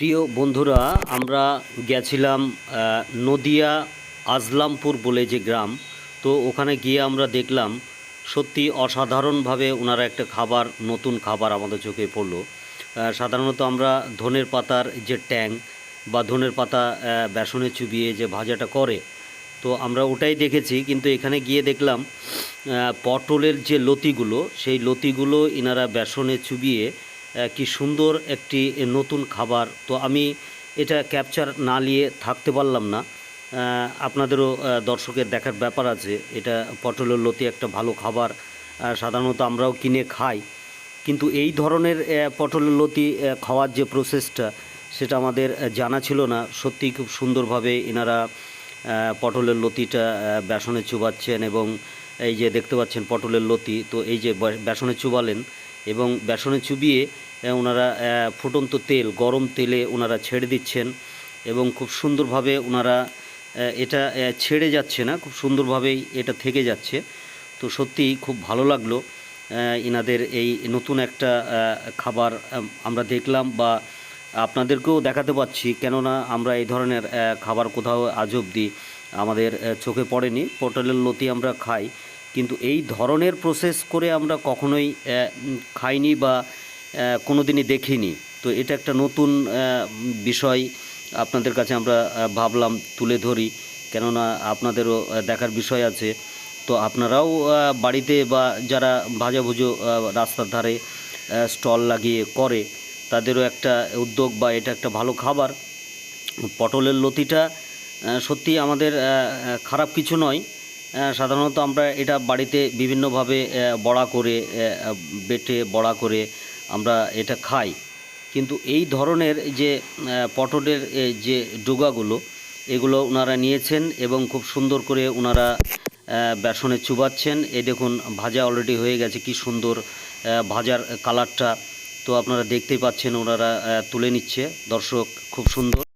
প্রিয় বন্ধুরা, আমরা গেছিলাম নদিয়া আজলামপুর বলে যে গ্রাম, তো ওখানে গিয়ে আমরা দেখলাম, সত্যি অসাধারণভাবে ওনারা একটা খাবার, নতুন খাবার আমাদের চোখে পড়ল। সাধারণত আমরা ধনের পাতার যে ট্যাং বা ধনের পাতা বেসনে চুবিয়ে যে ভাজাটা করে, তো আমরা ওটাই দেখেছি। কিন্তু এখানে গিয়ে দেখলাম পটলের যে লতিগুলো, সেই লতিগুলো ইনারা বেসনে চুবিয়ে কি সুন্দর একটি নতুন খাবার। তো আমি এটা ক্যাপচার না নিয়ে থাকতে পারলাম না। আপনাদেরও দর্শকের দেখার ব্যাপার আছে। এটা পটলের লতি একটা ভালো খাবার। সাধারণত আমরাও কিনে খাই। কিন্তু এই ধরনের পটলের লতি খাওয়ার যে প্রসেসটা সেটা আমাদের জানা ছিল না। সত্যিই খুব সুন্দরভাবে এনারা পটলের লতিটা বেসনে চুবাচ্ছেন এবং এই যে দেখতে পাচ্ছেন পটলের লতি, তো এই যে বেসনে চুবালেন এবং বেসনে চুবিয়ে ওনারা ফুটন্ত তেল গরম তেলে ওনারা ছেড়ে দিচ্ছেন এবং খুব সুন্দরভাবে ওনারা এটা ছেড়ে যাচ্ছে না খুব সুন্দরভাবেই এটা থেকে যাচ্ছে। তো সত্যিই খুব ভালো লাগল আহ, ইনাদের এই নতুন একটা খাবার আমরা দেখলাম বা আপনাদেরকেও দেখাতে পাচ্ছি কেননা আমরা এই ধরনের খাবার কোথাও আজ অবধি আমাদের চোখে পড়েনি। পটলের লতি আমরা খাই কিন্তু এই ধরনের প্রসেস করে আমরা কখনোই খাইনি বা কোনো দিনই দেখিনি। তো এটা একটা নতুন বিষয় আপনাদের কাছে আমরা ভাবলাম তুলে ধরি। কেননা আপনাদেরও দেখার বিষয় আছে। তো আপনারাও বাড়িতে বা যারা ভাজাভুজো রাস্তার ধারে স্টল লাগিয়ে করে, তাদেরও একটা উদ্যোগ বা এটা একটা ভালো খাবার। পটলের লতিটা সত্যি আমাদের খারাপ কিছু নয়। সাধারণত আমরা এটা বাড়িতে বিভিন্নভাবে বড়া করে বেটে, বড়া করে আমরা এটা খাই। কিন্তু এই ধরনের যে পটলের যে ডোগাগুলো, এগুলো ওনারা নিয়েছেন এবং খুব সুন্দর করে ওনারা বেসনে চুবাচ্ছেন। এই দেখুন, ভাজা অলরেডি হয়ে গেছে, কি সুন্দর ভাজার কালারটা তো আপনারা দেখতেই পাচ্ছেন ওনারা তুলে নিচ্ছে। দর্শক, খুব সুন্দর।